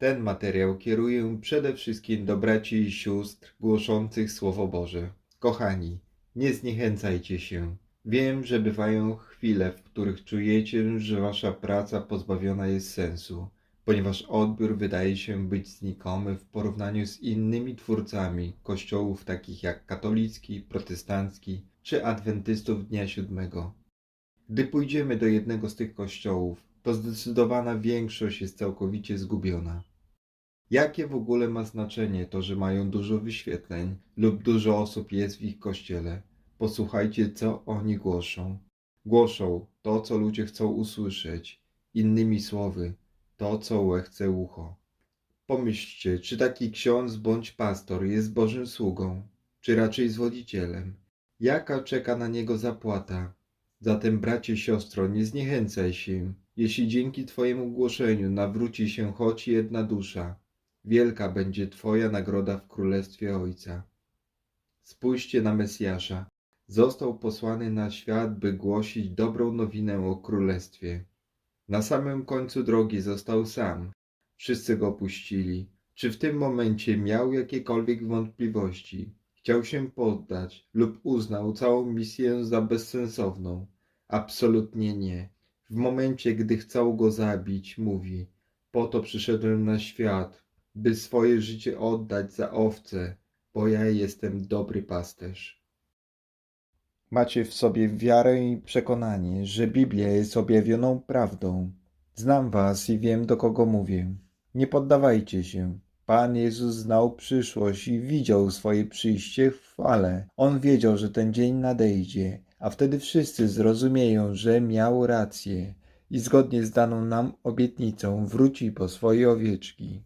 Ten materiał kieruję przede wszystkim do braci i sióstr głoszących Słowo Boże. Kochani, nie zniechęcajcie się. Wiem, że bywają chwile, w których czujecie, że wasza praca pozbawiona jest sensu, ponieważ odbiór wydaje się być znikomy w porównaniu z innymi twórcami kościołów takich jak katolicki, protestancki czy adwentystów Dnia Siódmego. Gdy pójdziemy do jednego z tych kościołów, to zdecydowana większość jest całkowicie zgubiona. Jakie w ogóle ma znaczenie to, że mają dużo wyświetleń lub dużo osób jest w ich kościele? Posłuchajcie, co oni głoszą. Głoszą to, co ludzie chcą usłyszeć. Innymi słowy, to, co łechce ucho. Pomyślcie, czy taki ksiądz bądź pastor jest Bożym sługą, czy raczej zwodzicielem? Jaka czeka na niego zapłata? Zatem, bracie, siostro, nie zniechęcaj się, jeśli dzięki Twojemu głoszeniu nawróci się choć jedna dusza. Wielka będzie Twoja nagroda w Królestwie Ojca. Spójrzcie na Mesjasza. Został posłany na świat, by głosić dobrą nowinę o Królestwie. Na samym końcu drogi został sam. Wszyscy go opuścili. Czy w tym momencie miał jakiekolwiek wątpliwości? Chciał się poddać lub uznał całą misję za bezsensowną? Absolutnie nie. W momencie, gdy chcą go zabić, mówi: Po to przyszedłem na świat, by swoje życie oddać za owce, bo ja jestem dobry pasterz. Macie w sobie wiarę i przekonanie, że Biblia jest objawioną prawdą. Znam was i wiem, do kogo mówię. Nie poddawajcie się. Pan Jezus znał przyszłość i widział swoje przyjście w chwale. On wiedział, że ten dzień nadejdzie, a wtedy wszyscy zrozumieją, że miał rację i zgodnie z daną nam obietnicą wróci po swoje owieczki.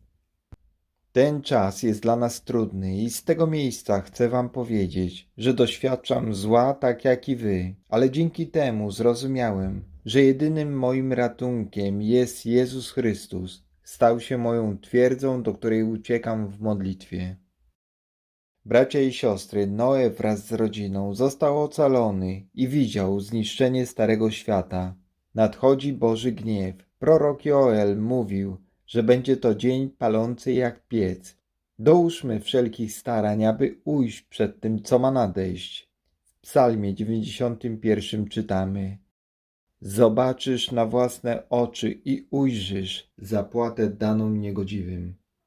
Ten czas jest dla nas trudny i z tego miejsca chcę Wam powiedzieć, że doświadczam zła tak jak i Wy, ale dzięki temu zrozumiałem, że jedynym moim ratunkiem jest Jezus Chrystus. Stał się moją twierdzą, do której uciekam w modlitwie. Bracia i siostry, Noe wraz z rodziną został ocalony i widział zniszczenie Starego Świata. Nadchodzi Boży gniew. Prorok Joel mówił, że będzie to dzień palący jak piec. Dołóżmy wszelkich starań, aby ujść przed tym, co ma nadejść. W psalmie 91 czytamy Zobaczysz na własne oczy i ujrzysz zapłatę daną niegodziwym.